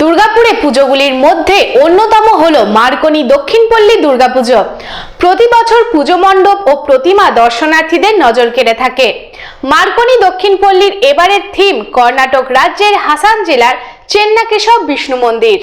দুর্গাপুরে পুজোগুলির মধ্যে অন্যতম হল মার্কনি দক্ষিণপল্লী দুর্গাপুজো। প্রতি বছর পুজো মণ্ডপ ও প্রতিমা দর্শনার্থীদের নজর কেড়ে থাকে। মার্কনি দক্ষিণপল্লীর এবারের থিম কর্ণাটক রাজ্যের হাসান জেলার চেন্নাকেশব বিষ্ণু মন্দির।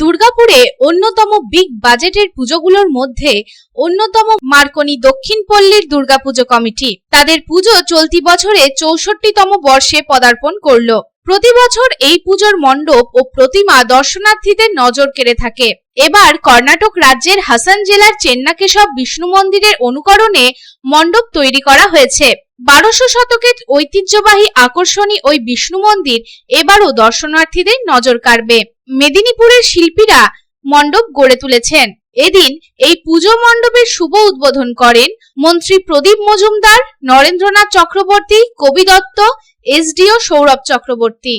দুর্গাপুরে অন্যতম বিগ বাজেটের পুজোগুলোর মধ্যে অন্যতম মার্কনি দক্ষিণ পল্লীর দুর্গাপুজো কমিটি। তাদের পুজো চলতি বছরে চৌষট্টিতম বর্ষে পদার্পণ করল। প্রতি বছর এই পুজোর মণ্ডপ ও প্রতিমা দর্শনার্থীদের নজর কেড়ে থাকে। এবার কর্ণাটক রাজ্যের হাসান জেলার চেন্নাকেশব বিষ্ণু মন্দিরের অনুকরণে মণ্ডপ তৈরি করা হয়েছে। বারোশো শতকের ঐতিহ্যবাহী আকর্ষণী ওই বিষ্ণু মন্দির এবারও দর্শনার্থীদের নজর কাড়বে। মেদিনীপুরের শিল্পীরা মণ্ডপ গড়ে তুলেছেন। এদিন এই পুজো মণ্ডপের শুভ উদ্বোধন করেন মন্ত্রী প্রদীপ মজুমদার, নরেন্দ্রনাথ চক্রবর্তী, কবি দত্ত এসডিও সৌরভ চক্রবর্তী।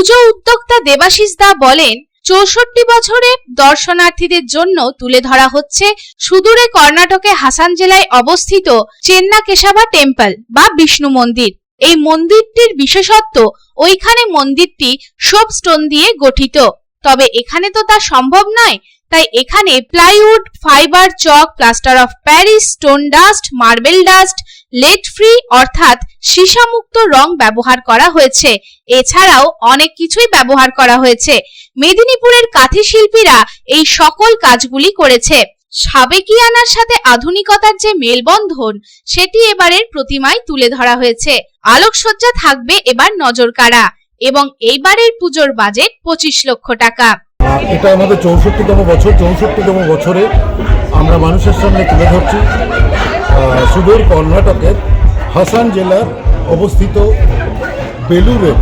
পুজো উদ্যোক্তা দেবাশিস দা বলেন, চৌষট্টি বছরে দর্শনার্থীদের জন্য তুলে ধরা হচ্ছে সুদূরে কর্ণাটকে হাসান জেলায় অবস্থিত চেন্না কেশাবা টেম্পল বা বিষ্ণু মন্দির। এই মন্দিরটির বিশেষত্ব, ওইখানে মন্দিরটি সোপ স্টোন দিয়ে গঠিত। তবে এখানে তো তা সম্ভব নয়, তাই এখানে plywood, fibre chalk, plaster of Paris, stone dust, marble dust lead free অর্থাৎ সীসামুক্ত রং ব্যবহার করা হয়েছে। এছাড়াও অনেক কিছুই ব্যবহার করা হয়েছে। মেদিনীপুরের কাঁথি শিল্পীরা এই সকল কাজগুলি করেছে। সাবেকিয়ানার সাথে আধুনিকতার যে মেলবন্ধন, সেটি এবারের প্রতিমায় তুলে ধরা হয়েছে। আলোকসজ্জা থাকবে এবার নজর কাড়া এবং এইবারের পুজোর বাজেট পঁচিশ লক্ষ টাকা। এটা আমাদের চৌষট্টিতম বছর। চৌষট্টিতম বছরে আমরা মানুষের সামনে তুলে ধরছি। সুদূর কর্ণাটকের হাসান জেলার অবস্থিত বেলুরের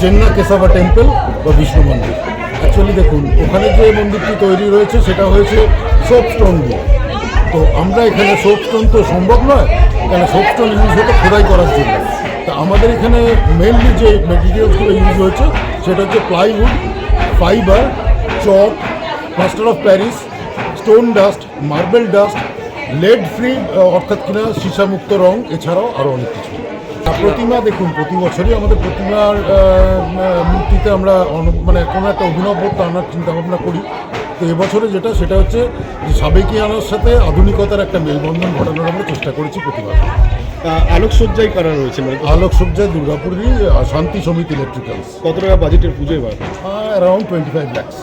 চেন্না কেসাবা টেম্পল বা বিষ্ণু মন্দির। অ্যাকচুয়ালি দেখুন, ওখানে যে মন্দিরটি তৈরি রয়েছে, সেটা হয়েছে সোপ স্টোন দিয়ে। তো আমরা এখানে সোপ স্টোন তো সম্ভব নয় এখানে সোপ স্টোন ইউজ হতো খোদাই করার জন্য। তা আমাদের এখানে মেনলি যে মেটেরিয়ালসগুলো ইউজ হয়েছে, সেটা হচ্ছে plywood fibre chalk plaster of Paris stone dust marble dust lead free অর্থাৎ কিনা সীসামুক্ত রং এছাড়াও আরও অনেক কিছু। প্রতিমা দেখুন প্রতি বছরই আমাদের প্রতিমার মূর্তিতে আমরা মানে কোনো একটা অভিনবত্ব আনার চিন্তা ভাবনা করি। তো এবছরে যেটা সেটা হচ্ছে যে সাবেকি আনার সাথে আধুনিকতার একটা মেলবন্ধন ঘটানোর আমরা চেষ্টা করেছি প্রতিবার। আলোকসজ্জাই করা রয়েছে? মানে আলোকসজ্জায় দুর্গাপুরেরই শান্তি সমিতি ইলেকট্রিক্যালস কত টাকা বাজেটের পুজো এবার? অ্যারাউন্ড টোয়েন্টি ফাইভ ল্যাক্স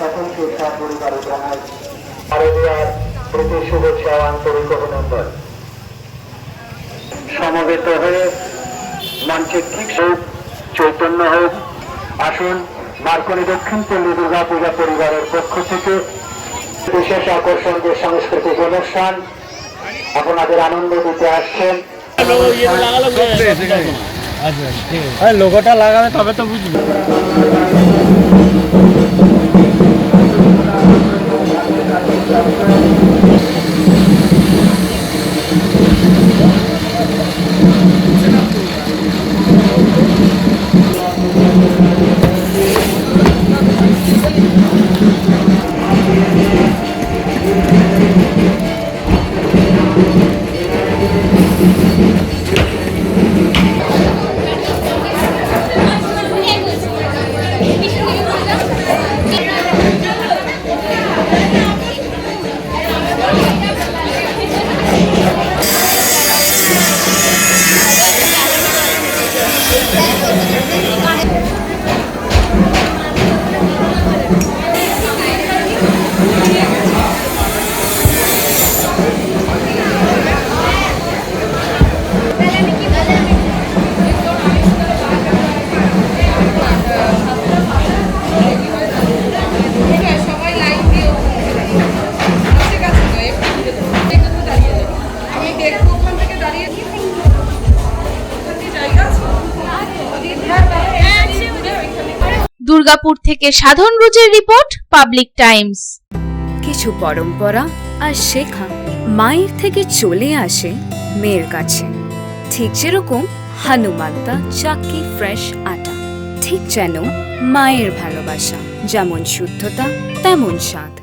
তাদের সকলকে সপরিবারে জানাই আরবিয়ার প্রতি শুভেচ্ছা আন্তরিক অভিনন্দন। সমবেত হয়ে মঞ্চে ঠিক হোক চৈতন্য হোক আসুন মার্কনি দক্ষিণ পল্লী দুর্গা পূজা পরিবারের পক্ষ থেকে বিশেষ আকর্ষণ যে সাংস্কৃতিক অনুষ্ঠান আপনাদের আনন্দ দিতে আসছেন। লোগোটা লাগাবে তবে তো বুঝবি। দুর্গাপুর থেকে সাধন রুজের রিপোর্ট, পাবলিক টাইমস। কিছু পরম্পরা আর শেখা মায়ের থেকে চলে আসে মেয়ের কাছে। ঠিক যেরকম হানুমান্তা চাকি ফ্রেশ আটা। ঠিক যেন মায়ের ভালোবাসা যেমন শুদ্ধতা, তেমন স্বাদ।